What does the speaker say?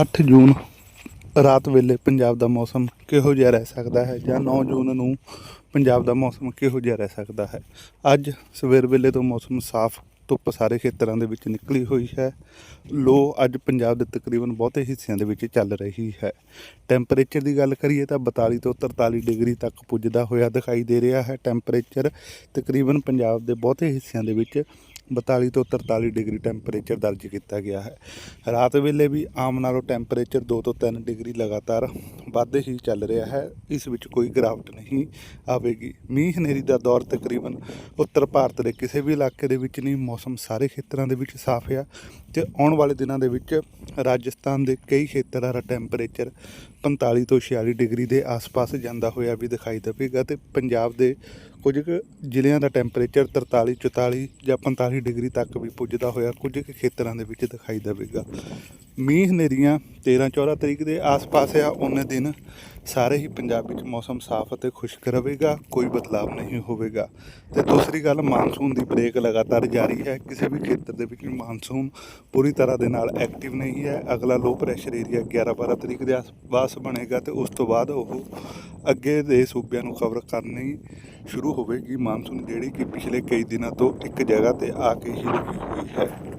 8 ਜੂਨ ਰਾਤ ਵੇਲੇ ਪੰਜਾਬ ਦਾ ਮੌਸਮ ਕਿਹੋ ਜਿਹਾ ਰਹਿ ਸਕਦਾ ਹੈ ਜਾਂ 9 ਜੂਨ ਨੂੰ ਪੰਜਾਬ ਦਾ ਮੌਸਮ ਕਿਹੋ ਜਿਹਾ ਰਹਿ ਸਕਦਾ ਹੈ? ਅੱਜ ਸਵੇਰ ਵੇਲੇ ਤੋਂ ਮੌਸਮ ਸਾਫ਼, ਧੁੱਪ ਸਾਰੇ ਖੇਤਰਾਂ ਦੇ ਵਿੱਚ ਨਿਕਲੀ ਹੋਈ ਹੈ। ਲੋ, ਅੱਜ ਪੰਜਾਬ ਦੇ ਤਕਰੀਬਨ ਬਹੁਤੇ ਹਿੱਸਿਆਂ ਦੇ ਵਿੱਚ ਚੱਲ ਰਹੀ ਹੈ। ਟੈਂਪਰੇਚਰ ਦੀ ਗੱਲ ਕਰੀਏ ਤਾਂ 42 ਤੋਂ 43 ਡਿਗਰੀ ਤੱਕ ਪੁੱਜਦਾ ਹੋਇਆ ਦਿਖਾਈ ਦੇ ਰਿਹਾ ਹੈ। ਟੈਂਪਰੇਚਰ ਤਕਰੀਬਨ ਪੰਜਾਬ ਦੇ ਬਹੁਤੇ ਹਿੱਸਿਆਂ ਦੇ ਵਿੱਚ 42 ਤੋਂ 43 ਡਿਗਰੀ ਟੈਂਪਰੇਚਰ ਦਰਜ ਕੀਤਾ ਗਿਆ ਹੈ। ਰਾਤ ਵੇਲੇ ਵੀ ਆਮ ਨਾਲੋਂ ਟੈਂਪਰੇਚਰ 2 ਤੋਂ 3 ਡਿਗਰੀ ਲਗਾਤਾਰ ਵੱਧ ਹੀ ਚੱਲ ਰਿਹਾ ਹੈ। ਇਸ ਵਿੱਚ ਕੋਈ ਗਿਰਾਵਟ ਨਹੀਂ ਆਵੇਗੀ। ਮੀਂਹ ਹਨੇਰੀ ਦਾ ਦੌਰ ਤਕਰੀਬਨ ਉੱਤਰ ਭਾਰਤ ਦੇ ਕਿਸੇ ਵੀ ਇਲਾਕੇ ਦੇ ਵਿੱਚ ਨਹੀਂ, ਮੌਸਮ ਸਾਰੇ ਖੇਤਰਾਂ ਦੇ ਵਿੱਚ ਸਾਫ਼ ਆ ਤੇ ਆਉਣ ਵਾਲੇ ਦਿਨਾਂ ਦੇ ਵਿੱਚ ਰਾਜਸਥਾਨ ਦੇ ਕਈ ਖੇਤਰਾਂ ਦਾ ਟੈਂਪਰੇਚਰ 45 ਤੋਂ 46 ਡਿਗਰੀ ਦੇ ਆਸ-ਪਾਸ ਜਾਂਦਾ ਹੋਇਆ ਵੀ ਦਿਖਾਈ ਦੇਵੇਗਾ ਤੇ ਪੰਜਾਬ ਦੇ ਕੁਝ ਕੁ ਜ਼ਿਲ੍ਹਿਆਂ ਦਾ ਟੈਂਪਰੇਚਰ 43 44 ਜਾਂ 45 ਡਿਗਰੀ ਤੱਕ ਵੀ ਪੁੱਜਦਾ ਹੋਇਆ ਕੁਝ ਕੁ ਖੇਤਰਾਂ ਦੇ ਵਿੱਚ ਦਿਖਾਈ ਦੇਵੇਗਾ। ਮੀਂਹ ਹਨੇਰੀਆਂ 13 14 ਤਰੀਕ ਦੇ ਆਸ-ਪਾਸ ਆ, ਉਹਨੇ ਦਿਨ ਸਾਰੇ ਹੀ ਪੰਜਾਬ ਵਿੱਚ ਮੌਸਮ ਸਾਫ਼ ਅਤੇ ਖੁਸ਼ਕ ਰਹੇਗਾ, ਕੋਈ ਬਦਲਾਵ ਨਹੀਂ ਹੋਵੇਗਾ। ਤੇ ਦੂਸਰੀ ਗੱਲ ਮਾਨਸੂਨ ਦੀ ਬ੍ਰੇਕ ਲਗਾਤਾਰ ਜਾਰੀ ਹੈ। ਕਿਸੇ ਵੀ ਖੇਤਰ ਦੇ ਵਿੱਚ ਮਾਨਸੂਨ ਪੂਰੀ ਤਰ੍ਹਾਂ ਦੇ ਨਾਲ ਐਕਟਿਵ ਨਹੀਂ ਹੈ। ਅਗਲਾ ਲੋ ਪ੍ਰੈਸ਼ਰ ਏਰੀਆ 11 12 ਤਰੀਕ ਦੇ ਆਸ-ਪਾਸ ਬਣੇਗਾ ਤੇ ਉਸ ਤੋਂ ਬਾਅਦ ਉਹ ਅੱਗੇ ਦੇ ਸੂਬਿਆਂ ਨੂੰ ਕਵਰ ਕਰਨੀ ਸ਼ੁਰੂ ਹੋਵੇਗੀ। ਮਾਨਸੂਨ ਜਿਹੜੀ ਕਿ ਪਿਛਲੇ ਕਈ ਦਿਨਾਂ ਤੋਂ ਇੱਕ ਜਗ੍ਹਾ ਤੇ ਆ ਕੇ ਹੀ ਰੁਕੀ ਹੋਈ ਹੈ।